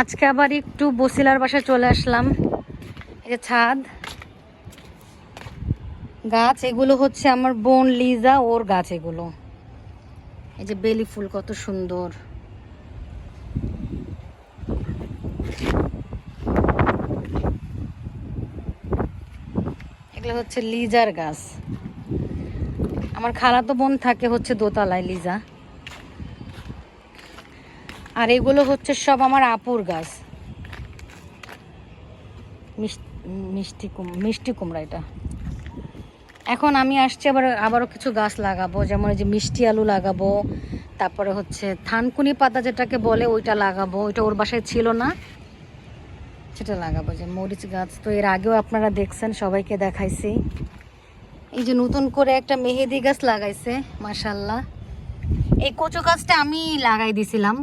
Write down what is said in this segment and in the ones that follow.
আজকে আবার একটু বসিলার বাসায় চলে আসলাম। এই যে ছাদ, গাছ, এগুলো হচ্ছে আমার বোন লিজা, ওর গাছ এগুলো। এই যে বেলি ফুল কত সুন্দর। এগুলো হচ্ছে লিজার গাছ। আমার খালাতো বোন থাকে হচ্ছে দোতলায়, লিজা। আর এগুলো হচ্ছে সব আমার আপুর গাছ। মিষ্টি মিষ্টি কুমড়া এটা। এখন আমি আসছি আবার, আবারও কিছু গাছ লাগাবো, যেমন এই যে মিষ্টি আলু লাগাবো, তারপরে হচ্ছে থানকুনি পাতা যেটাকে বলে, ওইটা লাগাবো, ওইটা ওর বাসায় ছিল না। সেটা লাগাবো, যে মরিচ গাছ, তো এর আগেও আপনারা দেখছেন, সবাইকে দেখাইছি। এই যে নতুন করে একটা মেহেদি গাছ লাগাইছে মাশাল্লাহ এই কচু গাছটা আমি লাগাই দিছিলাম।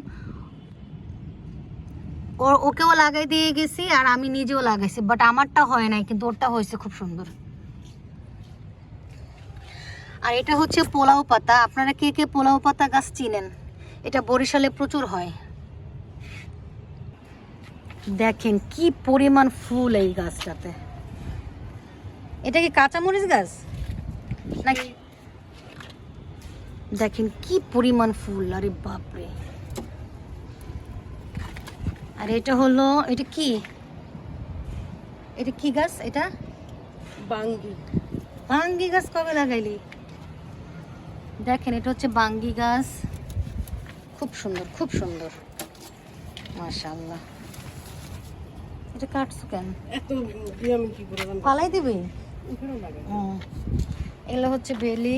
ওকেও লাগাই দিয়ে গেছি আর আমি নিজেও লাগাইছি বাট আমারটা হয় নাই, কিন্তু ওরটা হয়েছে খুব সুন্দর। আর এটা হচ্ছে পোলাও পাতা। আপনারা কে কে পোলাও পাতা গাছ চিনেন? এটা বরিশালে প্রচুর হয়। দেখেন কি পরিমাণ ফুল এই গাছটাতে। এটা কি কাঁচামরিচ গাছ? নাকি দেখেন কি পরিমাণ ফুল, আরে বাপরে। আর এটা হলো এটা কি? এটা কি গাছ এটা? বাঙ্গি। বাঙ্গি গাছ কবে লাগাইলি? দেখেন এটা হচ্ছে বাঙ্গি গাছ। খুব সুন্দর খুব সুন্দর। মাশাআল্লাহ। এটা কাটছো কেন? ফালাই দিবি। এগুলো হচ্ছে বেলি।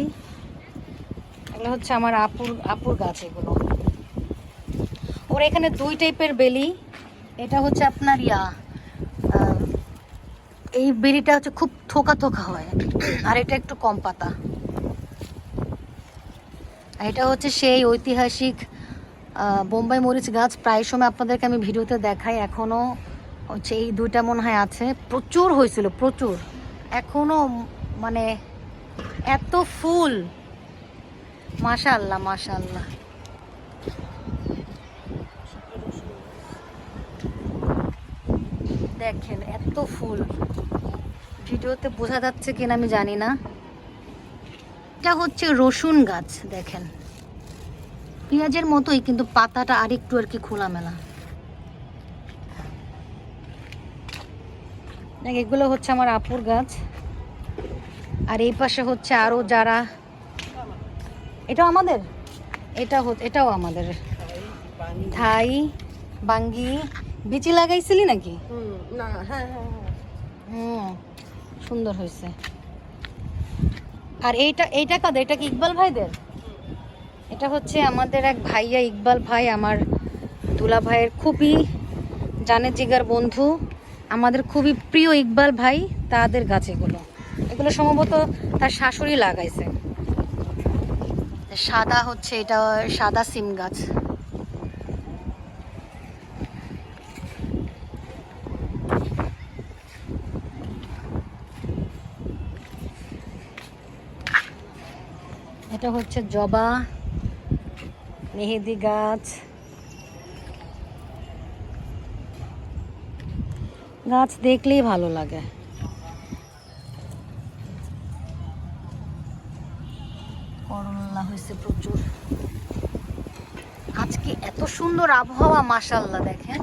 এগুলো হচ্ছে আমার আপুর আপুর গাছ এগুলো। ওর এখানে দুই টাইপের বেলি। এটা হচ্ছে আপনার ইয়া এই বেলিটা হচ্ছে খুব থোকা থোকা হয়, আর এটা একটু কম পাতা। এটা হচ্ছে সেই ঐতিহাসিক বোম্বাই মরিচ গাছ। প্রায় সময় আপনাদেরকে আমি ভিডিওতে দেখাই, এখনও হচ্ছে এই দুইটা মনে হয় আছে। প্রচুর হয়েছিল, প্রচুর। এখনও মানে এত ফুল। মাশাল্লাহ মাশাল্লাহ দেখেন, এত ফুল। ভিডিওতে বোঝা যাচ্ছে কিনা আমি জানি না। এটা হচ্ছে রসুন গাছ, দেখেন। পেঁয়াজের মতোই, কিন্তু পাতাটা আরেকটু আর কি খোলামেলা। এগুলো হচ্ছে আমার আপুর গাছ। আর এই পাশে হচ্ছে আরও যারা এটাও আমাদের? এটা এটাও আমাদের। থাই, বাঙ্গি বিচি লাগাইছিলি নাকি? না হ্যাঁ হ্যাঁ হ্যাঁ। হুম সুন্দর হয়েছে। আর এইটা এইটা কাদের? এটা কি ইকবাল ভাইদের? এটা হচ্ছে আমাদের এক ভাইয়া ইকবাল ভাই আমার দুলা ভাইয়ের খুবই জানে জিগার বন্ধু। আমাদের খুবই প্রিয় ইকবাল ভাই তাদের গাছ এগুলো। এগুলো সম্ভবত তার শাশুড়ি লাগাইছে। সাদা হচ্ছে এটা সাদা সিম গাছ। এটা হচ্ছে জবা, মেহেদি গাছ। গাছ দেখলেই ভালো লাগে। করল্লা হয়েছে প্রচুর। আজকে এত সুন্দর আবহাওয়া মাসাল্লাহ দেখেন।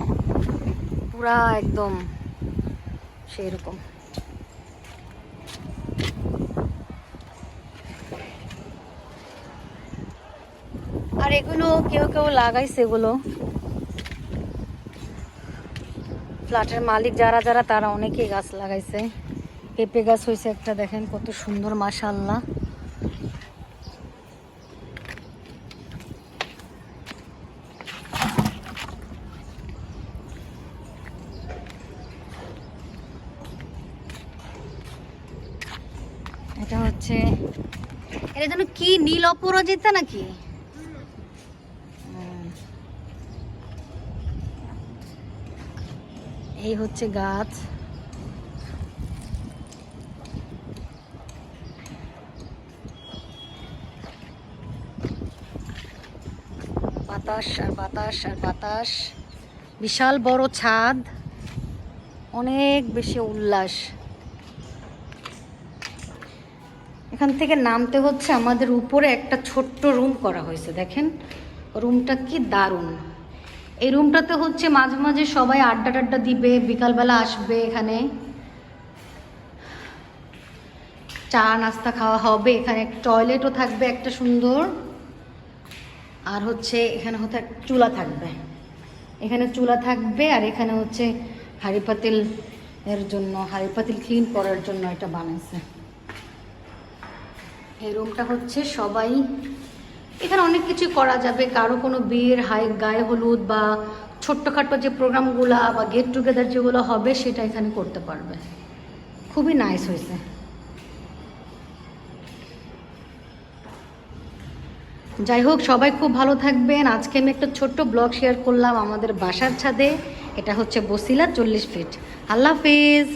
পুরা একদম সেই আর এগুলো কেউ কেউ লাগাইছে এগুলো। ফ্ল্যাটের মালিক যারা যারা, তারা অনেকেই গাছ লাগাইছে। পেঁপে গাছ হয়েছে একটা, দেখেন কত সুন্দর মাশাল্লাহ এটা হচ্ছে, এটা যেন কি, নীল অপরাজিতা নাকি? এই হচ্ছে গাছ। বাতাস আর বাতাস আর বাতাস। বিশাল বড় ছাদ। অনেক বেশি উল্লাস। এখান থেকে নামতে হচ্ছে আমাদের উপরে একটা ছোট্ট রুম করা হয়েছে, দেখেন। রুমটা কি দারুণ। এই রুমটাতে হচ্ছে মাঝে মাঝে সবাই আড্ডা টাড্ডা দিবে, বিকালবেলা আসবে এখানে। চা, নাস্তা খাওয়া হবে, এখানে টয়লেটও থাকবে একটা সুন্দর। আর হচ্ছে এখানে হচ্ছে চুলা থাকবে। এখানে চুলা থাকবে আর এখানে হচ্ছে হাঁড়ি পাতিল এর জন্য, হাঁড়ি পাতিল ক্লিন করার জন্য এটা বানাইছে। এই রুমটা হচ্ছে সবাই এখানে অনেক কিছু করা যাবে। কারও কোনো বিয়ের হাই, গায়ে হলুদ বা ছোট্টখাটো যে প্রোগ্রামগুলো বা গেট টুগেদার যেগুলো হবে সেটা এখানে করতে পারবে। খুবই নাইস হয়েছে। যাই হোক, সবাই খুব ভালো থাকবেন। আজকে আমি একটা ছোট্ট ব্লগ শেয়ার করলাম আমাদের বাসার ছাদে। এটা হচ্ছে বসিলা চল্লিশ ফিট আল্লাহ হাফিজ।